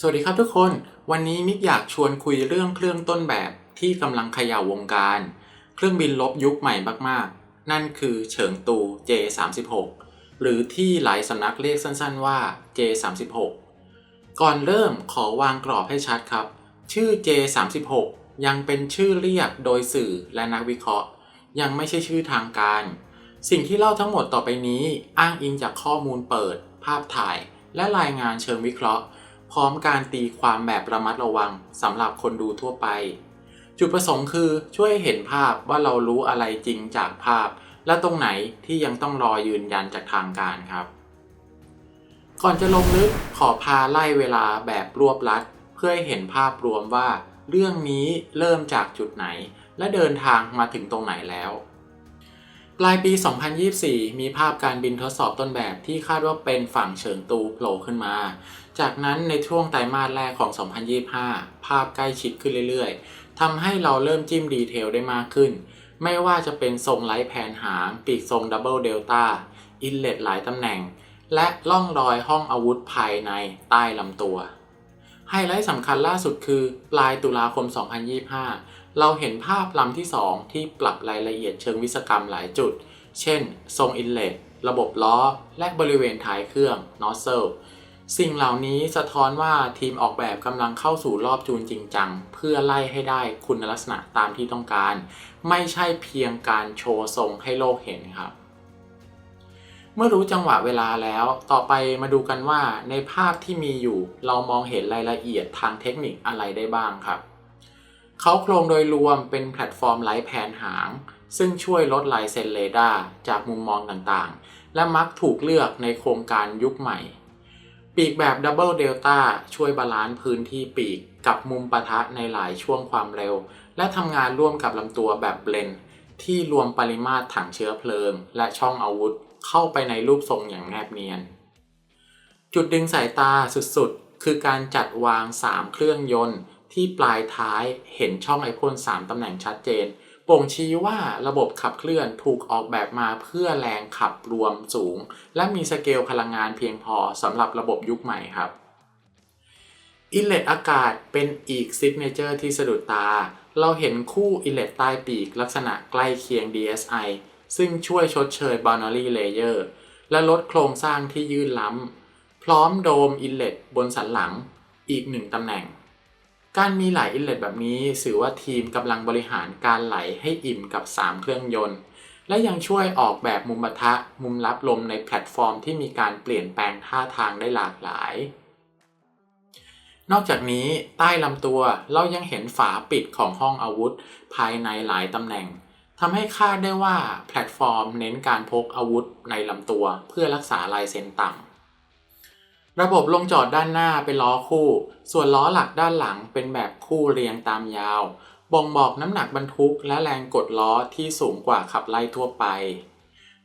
สวัสดีครับทุกคน วันนี้มิกอยากชวนคุยเรื่องเครื่องต้นแบบที่กำลังเขย่าวงการ เครื่องบินลบยุคใหม่มากๆ นั่นคือเฉิงตู J36 หรือที่หลายสำนักเรียกสั้นๆว่า J36 ก่อนเริ่มขอวางกรอบให้ชัดครับ ชื่อ J36 ยังเป็นชื่อเรียกโดยสื่อและนักวิเคราะห์ ยังไม่ใช่ชื่อทางการ สิ่งที่เล่าทั้งหมดต่อไปนี้ อ้างอิงจากข้อมูลเปิด ภาพถ่าย และรายงานเชิงวิเคราะห์ พร้อมการตีความแบบระมัดระวังสำหรับคนดูทั่วไป จุดประสงค์คือช่วยเห็นภาพว่าเรารู้อะไรจริงจากภาพ และตรงไหนที่ยังต้องรอยืนยันจากทางการครับ ก่อนจะลงลึกขอพาไล่เวลาแบบรวบลัด เพื่อให้เห็นภาพรวมว่า เรื่องนี้เริ่มจากจุดไหน และเดินทางมาถึงตรงไหนแล้ว ปลายปี 2024 มีภาพการบินทดสอบต้นแบบที่คาดว่าเป็นฝั่งเฉิงตูโผล่ขึ้นมา จากนั้นในช่วงไตรมาสแรกของ 2025 ภาพใกล้ชิดขึ้นเรื่อยๆ ทำให้เราเริ่มจิ้มดีเทลได้มากขึ้น ไม่ว่าจะเป็นทรงไร้แผนหาง ปีกทรงดับเบิลเดลต้า อินเลตหลายตำแหน่ง และล่องรอยห้องอาวุธภายในใต้ลำตัว ไฮไลท์สำคัญล่าสุดคือ ปลายตุลาคม 2025 เราเห็นภาพลำที่ 2 ที่ปรับรายละเอียดเชิงวิศกรรมหลายจุด เช่น ทรงอินเลตระบบล้อ และบริเวณท้ายเครื่องนอสเซลสิ่งเหล่านี้สะท้อนว่าทีมออกแบบกำลังเข้าสู่รอบจูนจริงจัง เพื่อไล่ให้ได้คุณลักษณะตามที่ต้องการ ไม่ใช่เพียงการโชว์ทรงให้โลกเห็นครับ เมื่อรู้จังหวะเวลาแล้ว ต่อไปมาดูกันว่าในภาพที่มีอยู่ เรามองเห็นรายละเอียดทางเทคนิคอะไรได้บ้างครับ เขาโครงโดยรวมเป็นแพลตฟอร์มไร้แผนหาง ซึ่งช่วยลดลายเซ็นเรดาร์จากมุมมองต่างๆ และมักถูกเลือกในโครงการยุคใหม่ ปีกแบบดับเบิลเดลต้าช่วยบาลานซ์พื้นที่ปีกกับมุมปะทะในหลายช่วงความเร็ว และทำงานร่วมกับลำตัวแบบเบลนที่รวมปริมาตรถังเชื้อเพลิง และช่องอาวุธเข้าไปในรูปทรงอย่างแนบเนียน จุดดึงสายตาสุดๆ คือการจัดวาง 3 เครื่องยนต์ ที่ปลายท้ายเห็นช่องไอพ่น3ตำแหน่งชัดเจนบ่งชี้ว่าระบบขับเคลื่อนถูกออกแบบมาเพื่อแรงขับรวมสูง และมีสเกลพลังงานเพียงพอสำหรับระบบยุคใหม่ครับอินเลตอากาศเป็นอีกซิกเนเจอร์ที่สะดุดตา เราเห็นคู่อินเลตใต้ปีกลักษณะใกล้เคียง DSI ซึ่งช่วยชดเชย boundary layer และลดโครงสร้างที่ยื่นล้ำ พร้อมโดมอินเลตบนสันหลังอีกหนึ่งตำแหน่ง การมีไหลอินเลตแบบนี้สื่อว่าทีมกำลังบริหารการไหลให้อิ่มกับ 3 เครื่องยนต์ และยังช่วยออกแบบมุมปะทะมุมรับลมในแพลตฟอร์มที่มีการเปลี่ยนแปลงท่าทางได้หลากหลาย นอกจากนี้ใต้ลำตัวเรายังเห็นฝาปิดของห้องอาวุธ ภายในหลายตำแหน่งทำให้คาดได้ว่าแพลตฟอร์มเน้นการพกอาวุธในลำตัวเพื่อรักษาลายเซ็นต่ำ ระบบลงจอดด้านหน้าเป็นล้อคู่ ส่วนล้อหลักด้านหลังเป็นแบบคู่เรียงตามยาว บ่งบอกน้ำหนักบรรทุกและแรงกดล้อที่สูงกว่าขับไล่ทั่วไป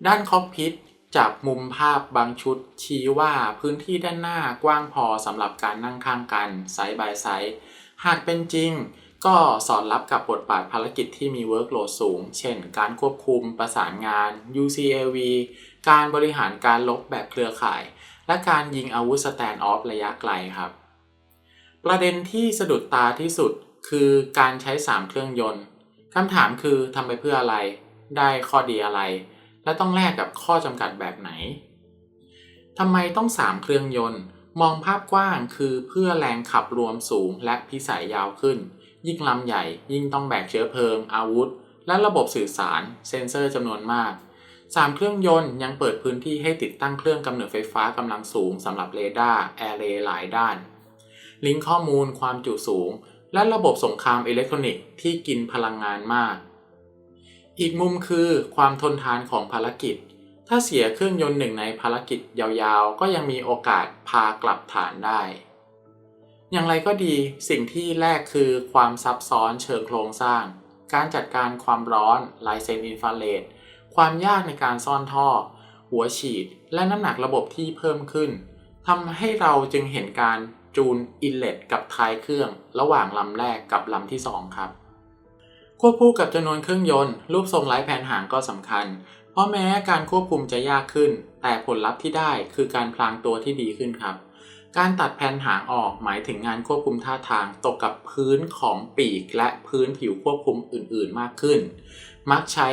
ด้านคอกพิทจากมุมภาพบางชุดชี้ว่าพื้นที่ด้านหน้ากว้างพอสำหรับการนั่งข้างกันไซส์บายไซส์ หากเป็นจริงก็สอดรับกับบทบาทภารกิจที่มีเวิร์กโหลดสูง เช่น การควบคุมประสานงาน UCAV การบริหารการลบแบบเครือข่าย และการยิงอาวุธสแตนด์ออฟระยะไกลครับ ประเด็นที่สะดุดตาที่สุดคือการใช้ 3 เครื่องยนต์คำถามคือทำไปเพื่ออะไร ได้ข้อดีอะไร และต้องแลกกับข้อจำกัดแบบไหนทำไมต้อง 3 เครื่องยนต์ มองภาพกว้างคือเพื่อแรงขับรวมสูงและพิสัยยาวขึ้น ยิ่งลำใหญ่ ยิ่งต้องแบกเชื้อเพลิง อาวุธ และระบบสื่อสาร เซ็นเซอร์จำนวนมาก 3 เครื่องยนต์ยังเปิดพื้นที่ให้ติดตั้งเครื่องกำเนิดไฟฟ้ากำลังสูงสำหรับเรดาร์แอร์เรย์หลายด้าน ลิงก์ข้อมูลความจุสูง และระบบสงครามอิเล็กทรอนิกส์ที่กินพลังงานมาก อีกมุมคือความทนทานของภารกิจ ถ้าเสียเครื่องยนต์หนึ่งในภารกิจยาวๆ ก็ยังมีโอกาสพากลับฐานได้ อย่างไรก็ดีสิ่งที่แรกคือความซับซ้อนเชิงโครงสร้าง การจัดการความร้อนลายเซนอินฟราเรด ความยากในการซ่อนท่อ หัวฉีด และน้ำหนักระบบที่เพิ่มขึ้นทำให้เราจึงเห็นการจูนอินเลตกับท้ายเครื่อง ระหว่างลำแรกกับลำที่ 2 ครับ ควบคู่กับจำนวนเครื่องยนต์ รูปทรงไร้แผนหางก็สำคัญ เพราะแม้การควบคุมจะยากขึ้น แต่ผลลัพธ์ที่ได้คือการพลางตัวที่ดีขึ้นครับการตัดแผ่นหางออกหมายถึงงานควบคุมท่าทางตกกับพื้นของปีกและพื้นผิวควบคุมอื่น ๆ มากขึ้น มักใช้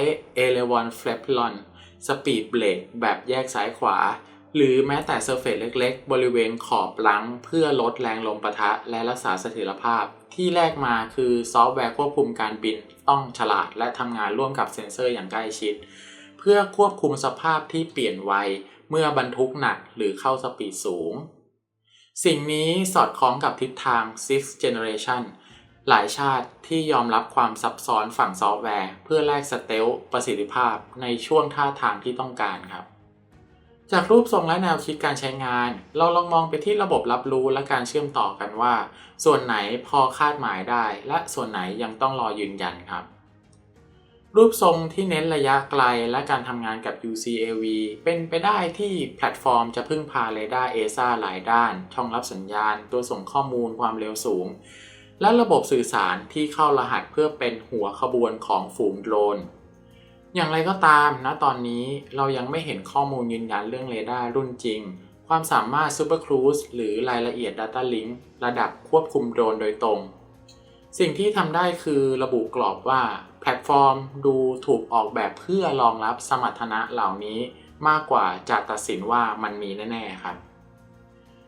e l e v o n f l a p l o n Speed Brake แบบแยกซ้ายขวา หรือแม้แต่เซอร์เฟสเล็กๆ บริเวณขอบลัง เพื่อลดแรงลมปะทะและรักษาเสถียรภาพ ที่แรกมาคือซอฟต์แวร์ควบคุมการบิน ต้องฉลาดและทำงานร่วมกับเซ็นเซอร์อย่างใกล้ชิด เพื่อควบคุมสภาพที่เปลี่ยนไวเมื่อบรรทุกหนักหรือเข้าสปีดสูง สิ่งนี้สอดคล้องกับทิศทาง Sixth Generation หลายชาติที่ยอมรับความซับซ้อนฝั่งซอฟต์แวร์ เพื่อแลกสเตลประสิทธิภาพในช่วงท่าทางที่ต้องการครับ จากรูปทรงและแนวคิดการใช้งาน เราลองมองไปที่ระบบรับรู้และการเชื่อมต่อกันว่า ส่วนไหนพอคาดหมายได้ และส่วนไหนยังต้องรอยืนยันครับ รูปทรงที่เน้นระยะไกลและการทำงานกับ UCAV เป็นไปได้ที่แพลตฟอร์มจะพึ่งพาเรดาร์ ESA หลายด้าน ช่องรับสัญญาณ ตัวส่งข้อมูลความเร็วสูง และระบบสื่อสารที่เข้ารหัสเพื่อเป็นหัวขบวนของฝูงโดรน อย่างไรก็ตามณตอนนี้เรายังไม่เห็นข้อมูลยืนยันเรื่องเรดาร์รุ่นจริง ความสามารถ Super Cruise หรือรายละเอียด Data Link ระดับควบคุมโดรนโดยตรง สิ่งที่ทำได้คือระบุกรอบว่า แพลตฟอร์มดูถูกออกแบบเพื่อรองรับสมรรถนะเหล่านี้มากกว่าจะตัดสินว่ามันมีแน่ ๆ ครับ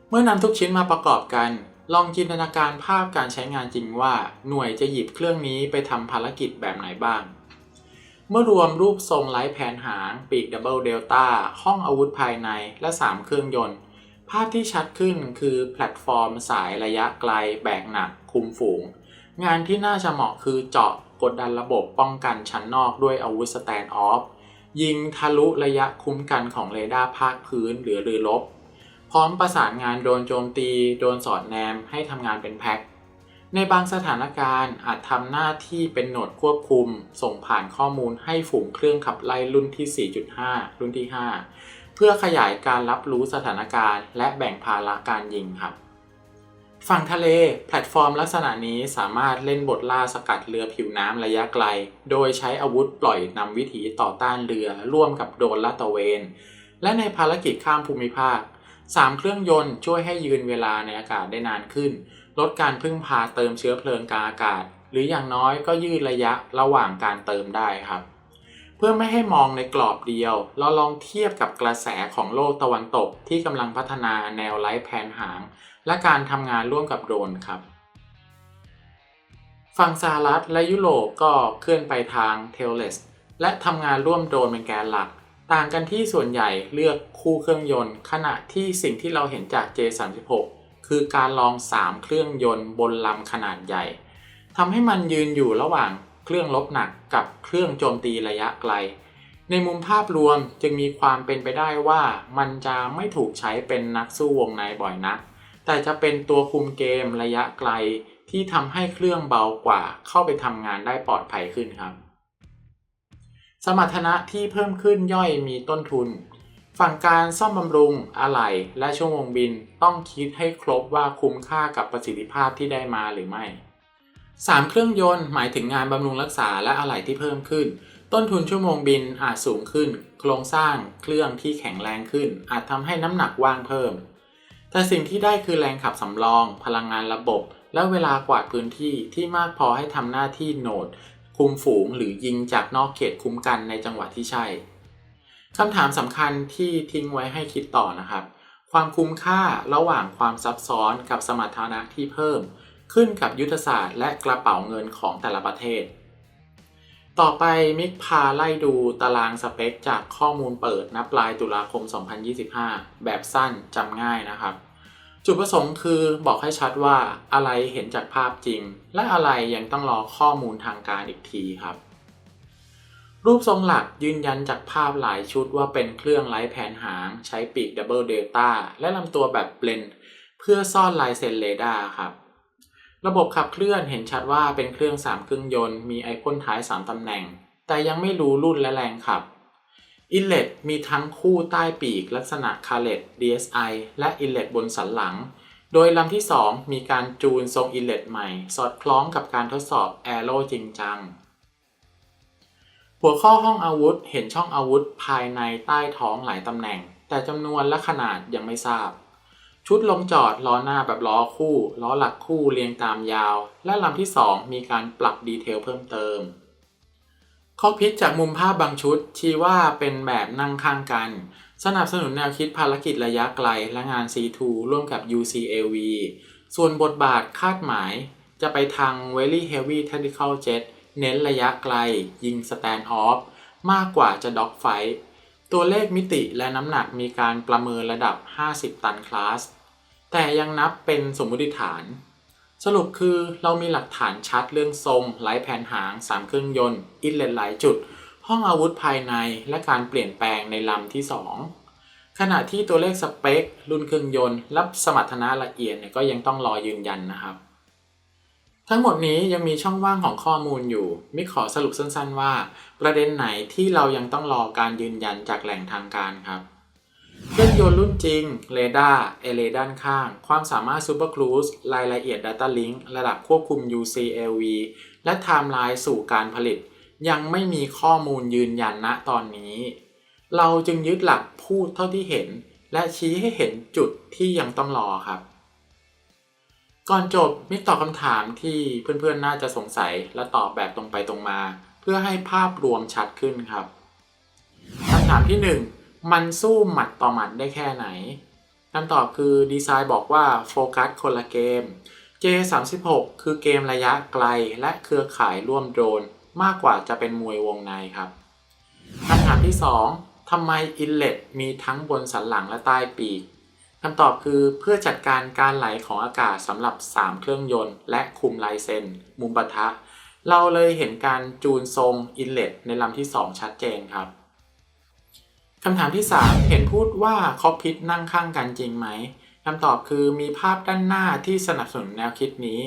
เมื่อนำทุกชิ้นมาประกอบกัน ลองจินตนาการภาพการใช้งานจริงว่าหน่วยจะหยิบเครื่องนี้ไปทำภารกิจแบบไหนบ้าง เมื่อรวมรูปทรงไร้แผนหางปีกดับเบิลเดลต้าห้องอาวุธภายในและ 3 เครื่องยนต์ ภาพที่ชัดขึ้นคือแพลตฟอร์มสายระยะไกล แบกหนัก คุมฝูง งานที่น่าจะเหมาะคือเจาะกดดันระบบป้องกันชั้นนอกด้วยอาวุธสแตนด์ออฟยิงทะลุระยะคุ้มกันของเรดาร์ภาคพื้นหรือเรือรบ พร้อมประสานงานโดนโจมตีโดนสอดแนมให้ทำงานเป็นแพ็คในบางสถานการณ์อาจทำหน้าที่เป็นโหนดควบคุม ส่งผ่านข้อมูลให้ฝูงเครื่องขับไล่รุ่นที่ 4.5 รุ่นที่ 5 เพื่อขยายการรับรู้สถานการณ์ และแบ่งภาระการยิงครับฝั่งทะเล แพลตฟอร์มลักษณะนี้สามารถเล่นบทล่าสกัดเรือผิวน้ำระยะไกล โดยใช้อาวุธปล่อยนำวิถีต่อต้านเรือร่วมกับโดนลาดตะเวน และในภารกิจข้ามภูมิภาค 3 เครื่องยนต์ช่วยให้ยืนเวลาในอากาศได้นานขึ้น ลดการพึ่งพาเติมเชื้อเพลิงกลางอากาศ หรืออย่างน้อยก็ยืดระยะระหว่างการเติมได้ครับ เพื่อไม่ให้มองในกรอบเดียว เราลองเทียบกับกระแสของโลกตะวันตกที่กำลังพัฒนาแนวไร้แผนหาง และการทำงานร่วมกับโดรนครับฝั่งสหรัฐและยุโรปก็เคลื่อนไปทาง t a i l l e s และทำงานร่วมโดรนเป็นแกนหลัก ต่างกันที่ส่วนใหญ่เลือกคู่เครื่องยนต์ ขณะที่สิ่งที่เราเห็นจาก J36 คือการลอง 3 เครื่องยนต์บนลำขนาดใหญ่ทำให้มันยืนอยู่ระหว่างเครื่องลบหนักกับเครื่องโจมตีระยะไกล ในมุมภาพรวมจึงมีความเป็นไปได้ว่ามันจะไม่ถูกใช้เป็นนักสู้วงในบ่อยนัก แต่จะเป็นตัวคุมเกมระยะไกลที่ทำให้เครื่องเบากว่าเข้าไปทำงานได้ปลอดภัยขึ้นครับ สมรรถนะที่เพิ่มขึ้นย่อยมีต้นทุน ฝั่งการซ่อมบำรุงอะไหล่และชั่วโมงบินต้องคิดให้ครบว่าคุ้มค่ากับประสิทธิภาพที่ได้มาหรือไม่ 3 เครื่องยนต์หมายถึงงานบำรุงรักษาและอะไหล่ที่เพิ่มขึ้น ต้นทุนชั่วโมงบินอาจสูงขึ้น โครงสร้างเครื่องที่แข็งแรงขึ้น อาจทำให้น้ำหนักว่างเพิ่ม แต่สิ่งที่ได้คือแรงขับสำรอง พลังงานระบบและเวลากวาดพื้นที่ที่มากพอให้ทำหน้าที่โหนด คุมฝูงหรือยิงจากนอกเขตคุ้มกันในจังหวะที่ใช่คำถามสำคัญที่ทิ้งไว้ให้คิดต่อนะครับ ความคุ้มค่าระหว่างความซับซ้อนกับสมรรถนะที่เพิ่ม ขึ้นกับยุทธศาสตร์และกระเป๋าเงินของแต่ละประเทศ ต่อไปมิกพาไล่ดูตารางสเปคจากข้อมูลเปิดณปลายตุลาคม 2025 แบบสั้นจำง่ายนะครับ จุดประสงค์คือบอกให้ชัดว่าอะไรเห็นจากภาพจริง และอะไรยังต้องรอข้อมูลทางการอีกทีครับ รูปทรงหลักยืนยันจากภาพหลายชุดว่าเป็นเครื่องไร้แผนหาง ใช้ปีกดับเบิลเดลต้าและลำตัวแบบเบลนเพื่อซ่อนลายเซ็นเรดาร์ครับระบบขับเคลื่อนเห็นชัดว่าเป็นเครื่อง3เครื่องยนต์มีไอพ่นท้าย 3 ตำแหน่ง แต่ยังไม่รู้รุ่นและแรงขับ อินเลตมีทั้งคู่ใต้ปีกลักษณะคาเลต DSI และอินเลตบนสันหลัง โดยลำที่ 2 มีการจูนทรงอินเลตใหม่ สอดคล้องกับการทดสอบแอโร่จริงจัง หัวข้อห้องอาวุธเห็นช่องอาวุธภายในใต้ท้องหลายตำแหน่ง แต่จำนวนและขนาดยังไม่ทราบ ชุดลงจอดล้อหน้าแบบล้อคู่ ล้อหลักคู่เรียงตามยาว และลำที่ 2 มีการปรับดีเทลเพิ่มเติม คอพิษจากมุมภาพบางชุดชี้ว่าเป็นแบบนั่งข้างกัน สนับสนุนแนวคิดภารกิจระยะไกลและงาน C2 ร่วมกับ UCAV ส่วนบทบาทคาดหมาย จะไปทาง Very Heavy Tactical Jet เน้นระยะไกล ยิง Stand Off มากกว่าจะ Dog Fight ตัวเลขมิติและน้ำหนักมีการประเมินระดับ 50 ตันคลาส แต่ยังนับเป็นสมมติฐาน สรุปคือเรามีหลักฐานชัดเรื่องทรงไร้แผนหาง 3 เครื่องยนต์ อินเลตหลายจุด ห้องอาวุธภายในและการเปลี่ยนแปลงในลำที่ 2 ขณะที่ตัวเลขสเปค รุ่นเครื่องยนต์และสมรรถนะละเอียดเนี่ยก็ยังต้องรอยืนยันนะครับ ทั้งหมดนี้ยังมีช่องว่างของข้อมูลอยู่มิขอสรุปสั้นๆว่า ประเด็นไหนที่เรายังต้องรอการยืนยันจากแหล่งทางการครับ เครื่องยนต์รุ่นจริงเรดาร์เอเลด้านข้าง ความสามารถ Super Cruise รายละเอียด Data Link ระดับควบคุม UCLV และไทม์ไลน์สู่การผลิต ยังไม่มีข้อมูลยืนยันณตอนนี้ เราจึงยึดหลักพูดเท่าที่เห็น และชี้ให้เห็นจุดที่ยังต้องรอครับ ก่อนจบมิกตอบคำถามที่เพื่อนๆน่าจะสงสัยและตอบแบบตรงไปตรงมา เพื่อให้ภาพรวมชัดขึ้นครับคำถามที่ 1 มันสู้หมัดต่อหมัดได้แค่ไหนคำตอบคือดีไซน์บอกว่าโฟกัสคนละเกม J36 คือเกมระยะไกลและเครือข่ายร่วมโดรน มากกว่าจะเป็นมวยวงในครับคำถามที่ 2ทำไมอินเลตมีทั้งบนสันหลังและใต้ปีกคำตอบคือเพื่อจัดการการไหลของอากาศสำหรับ 3 เครื่องยนต์ และคุมลายเส้นมุมปะทะ เราเลยเห็นการจูนทรงอินเลตในลำที่ 2 ชัดเจนครับ คำถามที่ 3 เห็นพูดว่าคอกพิทนั่งข้างกันจริงไหมคำตอบคือมีภาพด้านหน้าที่สนับสนุนแนวคิดนี้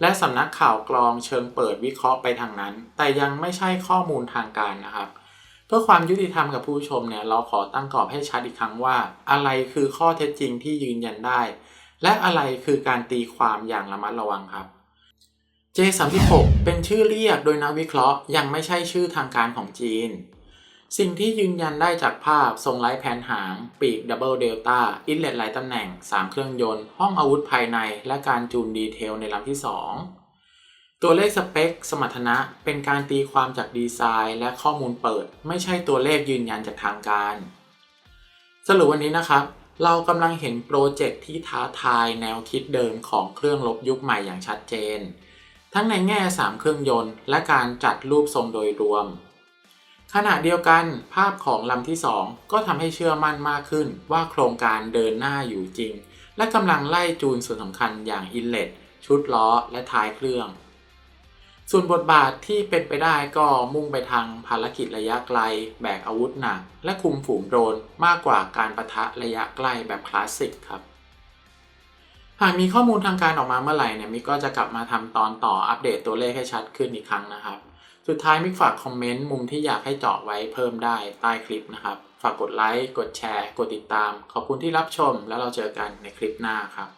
และสำนักข่าวกรองเชิงเปิดวิเคราะห์ไปทางนั้น แต่ยังไม่ใช่ข้อมูลทางการนะครับ เพื่อความยุติธรรมกับผู้ชมเนี่ยเราขอตั้งกรอบให้ชัดอีกครั้งว่า อะไรคือข้อเท็จจริงที่ยืนยันได้ และอะไรคือการตีความอย่างระมัดระวังครับ J36 เป็นชื่อเรียกโดยนักวิเคราะห์ยังไม่ใช่ชื่อทางการของจีน สิ่งที่ยืนยันได้จากภาพทรงไร้แผนหาง ปีกดับเบิลเดลต้าอินเลตหลายตำแหน่ง 3 เครื่องยนต์ ห้องอาวุธภายในและการจูนดีเทลในลำที่ 2 ตัวเลขสเปค สมรรถนะ เป็นการตีความจากดีไซน์และข้อมูลเปิด ไม่ใช่ตัวเลขยืนยันจากทางการ สรุปวันนี้นะครับ เรากำลังเห็นโปรเจกต์ที่ท้าทายแนวคิดเดิมของเครื่องลบยุคใหม่อย่างชัดเจน ทั้งในแง่ 3 เครื่องยนต์ และการจัดรูปทรงโดยรวม ขณะเดียวกันภาพของลำที่ 2 ก็ทำให้เชื่อมั่นมากขึ้นว่าโครงการเดินหน้าอยู่จริง และกำลังไล่จูนส่วนสำคัญอย่างอินเลตชุดล้อและท้ายเครื่อง ส่วนบทบาทที่เป็นไปได้ก็มุ่งไปทางภารกิจระยะไกล แบกอาวุธหนัก และคุมฝูงโดรนมากกว่าการประทะระยะใกล้แบบคลาสสิกครับหากมีข้อมูลทางการออกมาเมื่อไหร่เนี่ยมิกก็จะกลับมาทำตอนต่ออัปเดตตัวเลขให้ชัดขึ้นอีกครั้งนะครับ สุดท้ายมิกฝากคอมเมนต์มุมที่อยากให้เจาะไว้เพิ่มได้ใต้คลิปนะครับ ฝากกดไลค์ กดแชร์ กดติดตาม ขอบคุณที่รับชม แล้วเราเจอกันในคลิปหน้าครับ